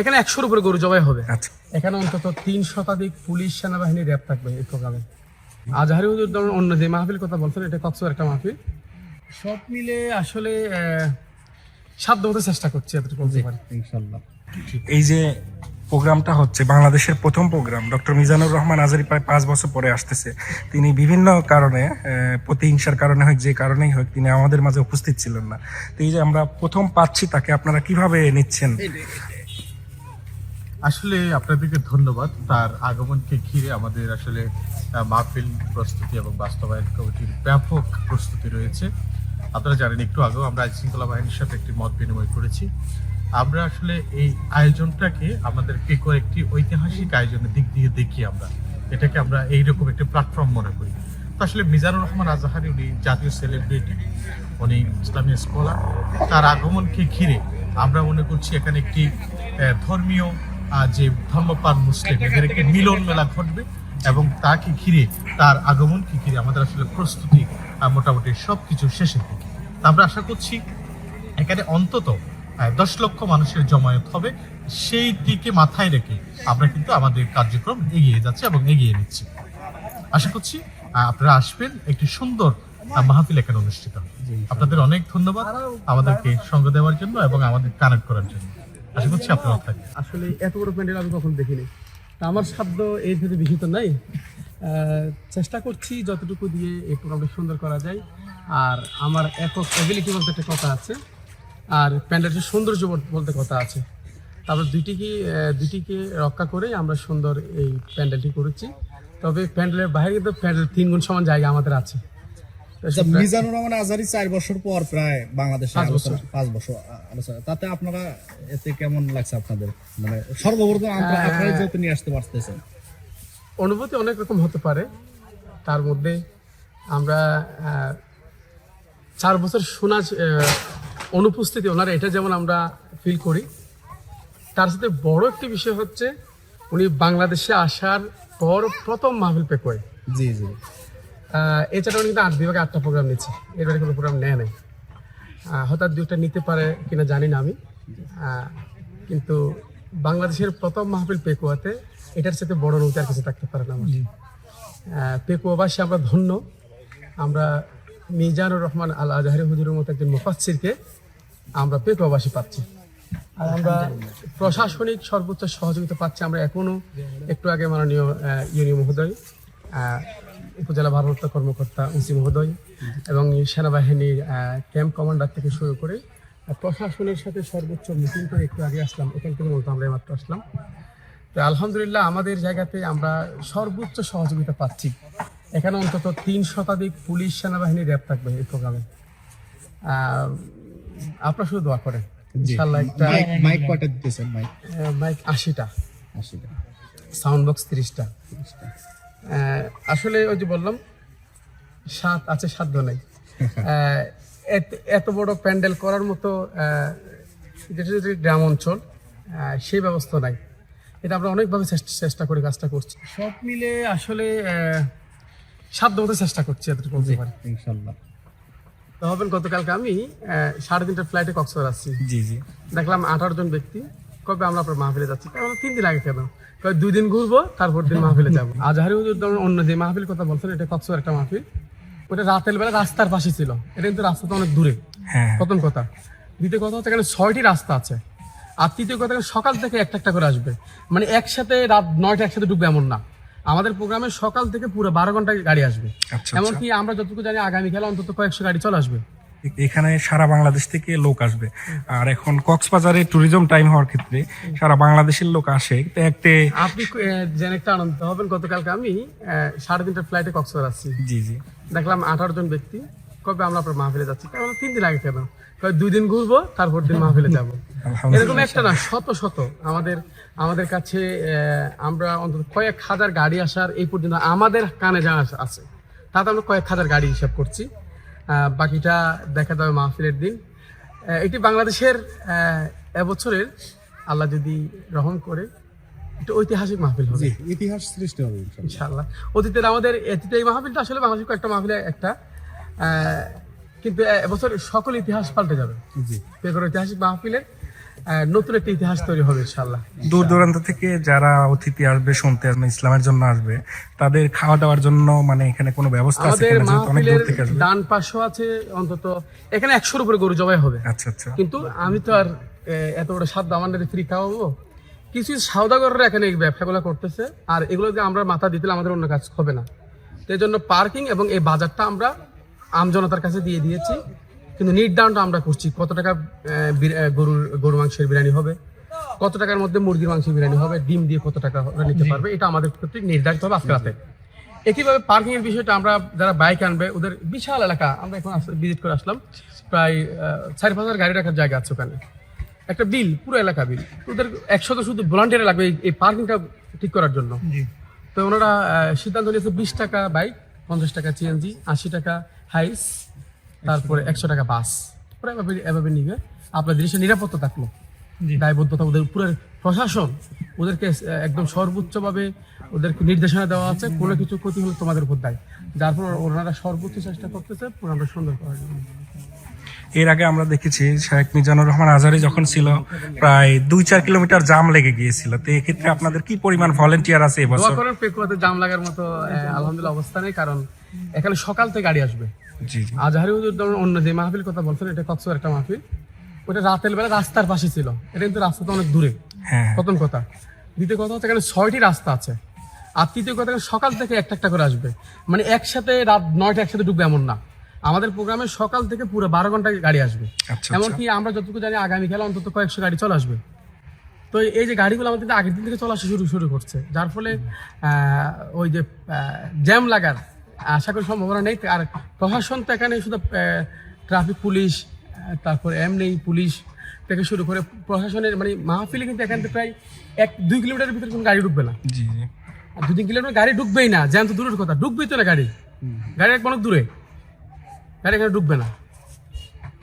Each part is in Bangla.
এখানে একশোর উপরে গরু জবাই হবে। আচ্ছা। এখানে অন্তত তিন শতাধিক পুলিশ সেনাবাহিনী র্যাব থাকবে এই প্রোগ্রামে। আজহারি হুজুর ধরুন অন্য যে মাহফিল কথা বলছেন এটা কক্সবাজার একটা মাহফিল। সব মিলে আসলে আহ, সাধ্য হতে চেষ্টা করছি এতটুকু ইনশাল্লাহ। এই যে প্রোগ্রামটা হচ্ছে বাংলাদেশের প্রথম প্রোগ্রাম ডক্টর মিজানুর রহমান আজারি প্রায় পাঁচ বছর পরে আসতেছে। তিনি বিভিন্ন কারণে আহ, প্রতিহিংসার কারণে হোক যে কারণেই হোক তিনি আমাদের মাঝে উপস্থিত ছিলেন না। তো এই যে আমরা প্রথম পাচ্ছি তাকে আপনারা কীভাবে নিচ্ছেন? আসলে আপনাদেরকে ধন্যবাদ। তার আগমনকে ঘিরে আমাদের আসলে মাহফিল প্রস্তুতি এবং বাস্তবায়ন কমিটির ব্যাপক প্রস্তুতি রয়েছে। আপনারা জানেন, একটু আগেও আমরা আইন শৃঙ্খলা বাহিনীর সাথে একটি মত বিনিময় করেছি। আমরা আসলে এই আয়োজনটাকে আমাদের পেকোর একটি ঐতিহাসিক আয়োজনের দিক দিয়ে দেখি আমরা। এটাকে আমরা এইরকম একটি প্ল্যাটফর্ম মনে করি। তো আসলে মিজানুর রহমান আজাহারি, উনি জাতীয় সেলিব্রিটি উনি ইসলামী স্কলার তার আগমনকে ঘিরে আমরা মনে করছি এখানে একটি ধর্মীয় যে ধর্মপান মুসলিম এদের একটি মিলন মেলা ঘটবে এবং তাকে ঘিরে তার আগমনকে ঘিরে আমাদের আসলে প্রস্তুতি মোটামুটি সব কিছু শেষের দিকে। আমরা আশা করছি এখানে অন্তত দশ লক্ষ মানুষের জমায়েত হবে। সেই দিকে মাথায় রেখে আমরা কিন্তু আমাদের কার্যক্রম এগিয়ে যাচ্ছে এবং এগিয়ে নিচ্ছি। আশা করছি আপনারা আসবেন একটি সুন্দর মাহফিল এখানে অনুষ্ঠিত আপনাদের অনেক ধন্যবাদ আমাদেরকে সঙ্গ দেওয়ার জন্য এবং আমাদের কানেক্ট করার জন্য। আসলে এত বড় প্যান্ডেল আমি কখনো দেখিনি। তা আমার সাধ্য এই থেকে বেশি তো নাই চেষ্টা করছি যতটুকু দিয়ে এই প্রোগ্রামটা সুন্দর করা যায়। আর আমার একক এবিলিটি বলতে একটা কথা আছে। আর প্যান্ডেলটা সৌন্দর্য বল- বলতে কথা আছে। তারপর দুইটিকে দুইটিকে রক্ষা করেই আমরা সুন্দর এই প্যান্ডেলটি করেছি। তবে প্যান্ডেলের বাইরে কিন্তু প্যান্ডেল তিন গুণ সমান জায়গা আমাদের আছে। তো মিজানুর রহমান আজারি চার বছর পর প্রায় বাংলাদেশে পাঁচ বছর। আলোচনা। তাতে আপনারা এতে কেমন লাগছে আপনাদের? মানে সর্বপ্রথম আপনারা যেহেতু নিয়ে আসতে পারতেছেন। অনুভূতি অনেক রকম হতে পারে। তার মধ্যে আমরা চার বছর শোনা অনুপস্থিতি ওনার এটা যেমন আমরা ফিল করি। তার সাথে বড় একটি বিষয় হচ্ছে উনি বাংলাদেশে আসার পর প্রথম মাহফিল পেকোয়। জি জি। আহ, এছাড়াও কিন্তু আট বিভাগে আটটা প্রোগ্রাম নিচ্ছে। এবারে কোনো প্রোগ্রাম নেয় নাই। হঠাৎ দুটা নিতে পারে কিনা জানি না আমি। কিন্তু বাংলাদেশের প্রথম মাহফিল পেকুয়াতে এটার সাথে বড় নৌকা আর কিছু থাকতে পারে না আমার। পেকুয়াবাসী আমরা ধন্য। আমরা মিজানুর রহমান আল আজহারি হুজুরের মতো একজন মুফাচ্ছিরকে আমরা পেকুয়াবাসী পাচ্ছি। আর আমরা প্রশাসনিক সর্বোচ্চ সহযোগিতা পাচ্ছি আমরা এখনও একটু আগে মাননীয় আহ, ইউনি মহোদয় উপজেলা ভারপ্রাপ্ত কর্মকর্তা উসি মহোদয় এবং সেনাবাহিনীর ক্যাম্প কমান্ডার থেকে শুরু করে প্রশাসনের সাথে সর্বোচ্চ মিটিং করে একটু আগে আসলাম। এখান থেকে মূলত আমরা মাত্র আসলাম। তো আলহামদুলিল্লাহ আমাদের জায়গাতে আমরা সর্বোচ্চ সহযোগিতা পাচ্ছি। এখানে অন্তত তিন শতাধিক পুলিশ সেনাবাহিনী র্যাব থাকবে এই প্রোগ্রামে। আপনারা শুধু দোয়া করেন। ইনশাল্লাহ একটা মাইক মাইক দিতেছেন? মাইক। মাইক আশিটা। আশিটা। সাউন্ড বক্স তিরিশটা। আসলে ওই যে বললাম সাত আছে সাধ্য নেই। এত- বড় প্যান্ডেল করার মতো যেটা গ্রাম অঞ্চল সেই ব্যবস্থা নাই। এটা আমরা অনেকভাবে চেষ্টা চেষ্টা করে কাজটা করছি। সব মিলে আসলে সাধ্য মতো চেষ্টা করছি এতটুকু ইনশাল্লাহ। তো হবেন গতকালকে আমি সাড়ে তিনটার ফ্লাইটে কক্সবাজার আসছি। জি জি। দেখলাম আঠারো জন ব্যক্তি। কবে আমরা আপনার মাহফিলে যাচ্ছি? তিন দিন আগে কেন? দুই দিন ঘুরবো তারপর দিন মাহফিলে যাব। আজহারি হুজুর ধরুন অন্য যে মাহফিল কথা বলছেন এটা কক্সবাজার একটা মাহফিল। ওটা রাতের বেলা রাস্তার পাশে ছিল। এটা কিন্তু রাস্তাটা অনেক দূরে। হ্যাঁ। প্রথম কথা। দ্বিতীয় কথা হচ্ছে এখানে ছয়টি রাস্তা আছে। আর তৃতীয় কথা সকাল থেকে একটা একটা করে আসবে। মানে একসাথে রাত নয়টা একসাথে ঢুকবে এমন না। আমাদের প্রোগ্রামে সকাল থেকে পুরো বারো ঘণ্টা গাড়ি আসবে। আচ্ছা এমনকি আমরা যতটুকু জানি আগামী খেলা অন্তত কয়েকশো গাড়ি চলে আসবে। এখানে সারা বাংলাদেশ থেকে লোক আসবে। আর এখন কক্সবাজারে ট্যুরিজম টাইম হওয়ার ক্ষেত্রে সারা বাংলাদেশের লোক আসে। তো আপনি জেনে একটা আনন্দ হবেন গতকালকে আমি সাড়ে তিনটার ফ্লাইটে কক্সবাজার আসছি। জি জি। দেখলাম আঠারো জন ব্যক্তি। কবে আমরা আপনার মাহফিলে যাচ্ছি? কারণ তিন দিন আগে কেন? দুই দিন ঘুরবো তারপর দিন মাহফিলে যাব। এরকম একটা না শত শত আমাদের আমাদের কাছে আমরা অন্তত কয়েক হাজার গাড়ি আসার এই পর্যন্ত আমাদের কানে যা আছে তাতে আমরা কয়েক হাজার গাড়ি হিসাব করছি। বাকিটা দেখা যাবে মাহফিলের দিন। এটি বাংলাদেশের এবছরের আল্লাহ যদি রহম করে একটা ঐতিহাসিক মাহফিল হবে। ইতিহাস সৃষ্টি হবে ইনশাআল্লাহ। অতীতের আমাদের অতীতে এই মাহফিলটা আসলে বাংলাদেশের একটা মাহফিলে একটা কিন্তু এবছর সকল ইতিহাস পাল্টে যাবে। জি। ঐতিহাসিক মাহফিলের নতুন একটা ইতিহাস তৈরি হবে ইনশাল্লাহ দূর দূরান্ত থেকে যারা অতিথি আসবে শুনতে আসবে ইসলামের জন্য আসবে তাদের খাওয়া দাওয়ার জন্য মানে এখানে কোনো ব্যবস্থা আছে অনেক দূর থেকে আসবে? ডান পাশও আছে অন্তত এখানে একশোর উপরে গরু জবাই হবে। আচ্ছা আচ্ছা। কিন্তু আমি তো আর এত বড় সাধ্য আমার ফ্রি খাওয়াবো। কিছু সৌদাগররা এখানে এই ব্যবসাগুলো করতেছে আর এগুলো যে আমরা মাথা দিতে আমাদের অন্য কাজ হবে না। তো এই জন্য পার্কিং এবং এই বাজারটা আমরা আমজনতার কাছে দিয়ে দিয়েছি। কিন্তু নির্ধারণটা আমরা করছি কত টাকা গরুর গরু মাংসের বিরিয়ানি হবে? কত টাকার মধ্যে মুরগির মাংসের বিরিয়ানি হবে? ডিম দিয়ে কত টাকা নিতে পারবে? এটা আমাদের ক্ষেত্রে নির্ধারিত হবে আজকে রাতে। একইভাবে পার্কিং এর বিষয়টা আমরা যারা বাইক আনবে ওদের বিশাল এলাকা। আমরা এখন ভিজিট করে আসলাম। প্রায় চার পাঁচ হাজার গাড়ি রাখার জায়গা আছে ওখানে। একটা বিল পুরো এলাকা বিল। ওদের একশত শুধু ভলান্টিয়ার লাগবে এই পার্কিংটা ঠিক করার জন্য। তো ওনারা সিদ্ধান্ত নিয়েছে বিশ টাকা বাইক পঞ্চাশ টাকা চিএনজি আশি টাকা হাইস তারপরে একশো টাকা বাস। এভাবে এভাবে নিবে। আপনার জিনিসের নিরাপত্তা থাকল। দায়বদ্ধতা ওদের পুরো প্রশাসন ওদেরকে একদম সর্বোচ্চভাবে ওদেরকে নির্দেশনা দেওয়া আছে। কোনো কিছু ক্ষতি হলে তোমাদের উপর দায়। যার ফলে ওনারা সর্বোচ্চ চেষ্টা করতেছে পুরো সুন্দর করার জন্য এর আগে আমরা দেখেছি শেখ মিজানুর রহমান আজারি যখন ছিল প্রায় দুই চার কিলোমিটার জাম লেগে গিয়েছিল। তো এক্ষেত্রে আপনাদের কি পরিমাণ ভলেন্টিয়ার আছে এবছর জাম লাগার মতো আলহামদুলিল্লাহ অবস্থা নেই কারণ এখানে সকাল থেকে গাড়ি আসবে। জি আজহারি হুজুর অন্য যে মাহফিল কথা বলছেন এটা কক্সবাজার একটা মাহফিল। ওটা রাতের বেলা রাস্তার পাশে ছিল। এটা কিন্তু রাস্তা তো অনেক দূরে। হ্যাঁ প্রথম কথা। দ্বিতীয় কথা হচ্ছে এখানে ছয়টি রাস্তা আছে। আর তৃতীয় কথা সকাল থেকে একটা একটা করে আসবে। মানে একসাথে রাত নয়টা একসাথে ঢুকবে এমন না। আমাদের প্রোগ্রামে সকাল থেকে পুরো বারো ঘণ্টা গাড়ি আসবে। আচ্ছা এমনকি আমরা যতটুকু জানি আগামীকাল অন্তত কয়েকশো গাড়ি চলে আসবে। তো এই যে গাড়িগুলো আমাদের কিন্তু আগের দিন থেকে চলে শুরু শুরু করছে। যার ফলে ওই যে জ্যাম লাগার আশা করি সম্ভাবনা নেই। আর প্রশাসন তো এখানে শুধু ট্রাফিক পুলিশ তারপরে এমনি পুলিশ থেকে শুরু করে প্রশাসনের মানে মাহফিলে কিন্তু এখান থেকে প্রায় এক দুই কিলোমিটারের ভিতরে কোনো গাড়ি ঢুকবে না। জি জি। আর দু তিন কিলোমিটার গাড়ি ঢুকবেই না জ্যাম তো দূরের কথা ঢুকবেই তো না গাড়ি। গাড়ি এক অনেক দূরে গাড়ি এখানে ঢুকবে না।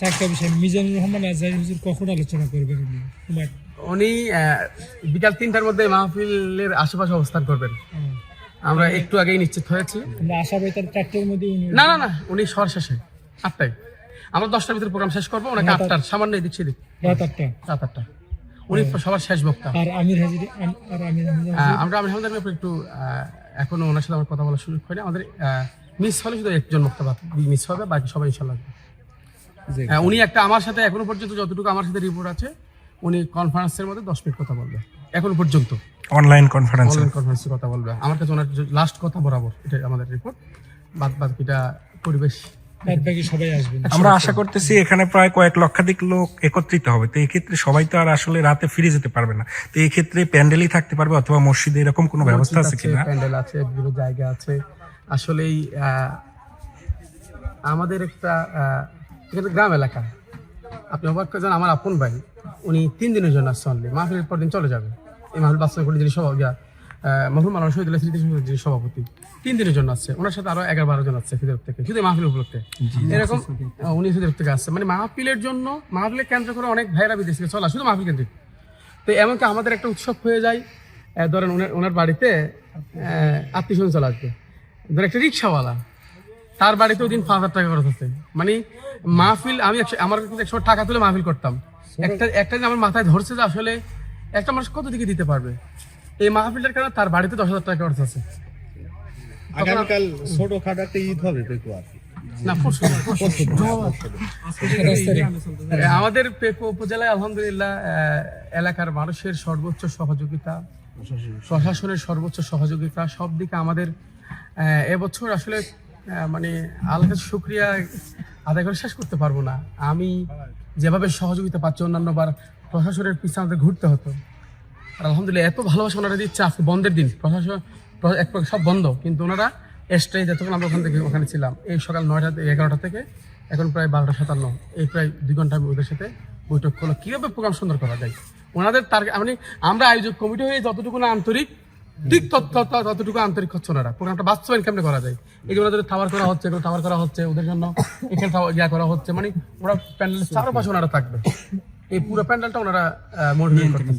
চারটা বিষয় মিজানুর রহমান আজহারি হুজুর কখন আলোচনা করবেন উনি? বিকাল তিনটার মধ্যে মাহফিলের আশেপাশে অবস্থান করবেন। আমরা একটু আগেই নিশ্চিত হয়েছি। না না না উনি সর শেষে আটটায়। আমরা দশটার ভিতরে প্রোগ্রাম শেষ করব ওনাকে আটটার সামান্য এদিক সেদিক। রাত আটটা। রাত আটটা। উনি সবার শেষ বক্তা। আর আমির আমির আমাদের ব্যাপারে একটু আহ, এখনও ওনার সাথে আমার কথা বলার সুযোগ হয়নি। আমাদের মিস হলে শুধু একজন বক্তা মিস হবে বাকি সবাই ইনশাল্লাহ উনি একটা আমার সাথে এখনও পর্যন্ত যতটুকু আমার সাথে রিপোর্ট আছে উনি কনফারেন্সের মধ্যে দশ মিনিট কথা বলবে। এখনও পর্যন্ত। অনলাইন কনফারেন্স অনলাইন কনফারেন্সে কথা বলবে। আমার কাছে ওনার লাস্ট কথা বরাবর এটা আমাদের রিপোর্ট বাদ বাকিটা পরিবেশ। আমরা আশা করতেছি এখানে প্রায় কয়েক লক্ষাধিক লোক একত্রিত হবে। তো এই ক্ষেত্রে সবাই তো আর আসলে রাতে ফিরে যেতে পারবে না। তো এই ক্ষেত্রে প্যান্ডেলই থাকতে পারবে অথবা মসজিদে এরকম কোনো ব্যবস্থা আছে কিনা? প্যান্ডেল আছে বিভিন্ন জায়গা আছে। আসলেই আহ, আমাদের একটা আহ, গ্রাম এলাকা। আপনি অবাক করে আমার আপন ভাই। উনি তিন দিনের জন্য আসছে অনলি মাহফিলের পর দিন চলে যাবে। এই মাহফিল বাস্তব করে যিনি সভা ইয়া, আহ, মরহুম মালানা শহীদুল্লাহ স্মৃতি সমিতির যিনি সভাপতি তিন দিনের জন্য আসছে। ওনার সাথে আরও এগারো বারো জন আসছে ফিদের থেকে শুধু মাহফিল উপলক্ষে। এরকম উনি ফিদের থেকে আসছে। মানে মাহফিলের জন্য মাহফিলের কেন্দ্র করে অনেক ভাইরা বিদেশ থেকে চলা শুধু মাহফিল কেন্দ্রিক। তো এমনকি আমাদের একটা উৎসব হয়ে যায় ধরেন ওনার ওনার বাড়িতে আত্মীয় স্বজন চলে আসবে। ধর একটা রিক্সাওয়ালা তার বাড়িতে ওই দিন পাঁচ হাজার টাকা খরচ আছে মানে মাহফিল আমি আমার কিন্তু একসময় টাকা তুলে মাহফিল করতাম। একটা একটা আমার মাথায় ধরছে যে আসলে একটা মানুষ কত দিকে দিতে পারবে? এই মাহফিলটার কারণে তার বাড়িতে দশ হাজার টাকা খরচ আছে। আগামীকাল ছোট খাটো একটা ঈদ হবে পেকুয়ার আমাদের উপজেলায় আলহামদুলিল্লাহ এলাকার মানুষের সর্বোচ্চ সহযোগিতা প্রশাসনের সর্বোচ্চ সহযোগিতা সব দিকে আমাদের আহ, এবছর আসলে আহ, মানে আল্লাহর শুক্রিয়া আদায় করে শেষ করতে পারব না। আমি যেভাবে সহযোগিতা পাচ্ছে অন্যান্য বার প্রশাসনের পিছনে আমাদের ঘুরতে হতো। আর আলহামদুলিল্লাহ এত ভালোবাসা ওনারা দিচ্ছে, আজকে বন্ধের দিন। প্রশাসন, প্র- এক সব বন্ধ, কিন্তু ওনারা এক্সট্রাই যতক্ষণ আমরা ওখান থেকে ওখানে ছিলাম, এই সকাল নয়টা এগারোটা থেকে, এখন প্রায় বারোটা সাতান্ন। এই প্রায় দুই ঘণ্টা আমি ওদের সাথে বৈঠক করল কীভাবে প্রোগ্রাম সুন্দর করা যায়? ওনাদের তার মানে আমরা আয়োজক কমিটি হয়ে যতটুকু আন্তরিক ঠিক তত- তত- ততটুকু আন্তরিক হচ্ছে ওনারা প্রোগ্রামটা বাস্তবায়ন কেমনে করা যায়? এই যে ওনাদের টাওয়ার করা হচ্ছে এগুলো করা হচ্ছে ওদের জন্য এখানে ইয়া করা হচ্ছে। মানে ওরা প্যান্ডেলের চারপাশে ওনারা থাকবে। এই পুরো প্যান্ডেলটা ওনারা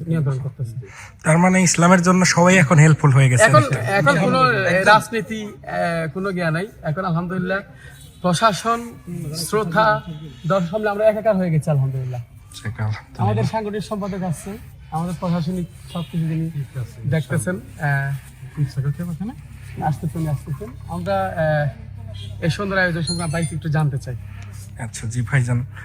নিয়ন্ত্রণ করতেছে তার মানে ইসলামের জন্য সবাই এখন হেল্পফুল হয়ে গেছে। এখন এখন কোনো রাজনীতি আহ, কোনো জ্ঞান নাই। এখন আলহামদুলিল্লাহ প্রশাসন শ্রদ্ধা দর্শক আমরা একাকার হয়ে গেছি আলহামদুলিল্লাহ। আলহামদুলিল্লাহ। আমাদের সাংগঠনিক সম্পাদক আছে। আমাদের প্রশাসনিক সবকিছু যিনি দেখতেছেন আহ, আসতেছেন আসতেছেন। আমরা এই সুন্দর আয়োজন সম্পর্কে বাইক একটু জানতে চাই। আচ্ছা জি ভাইজান।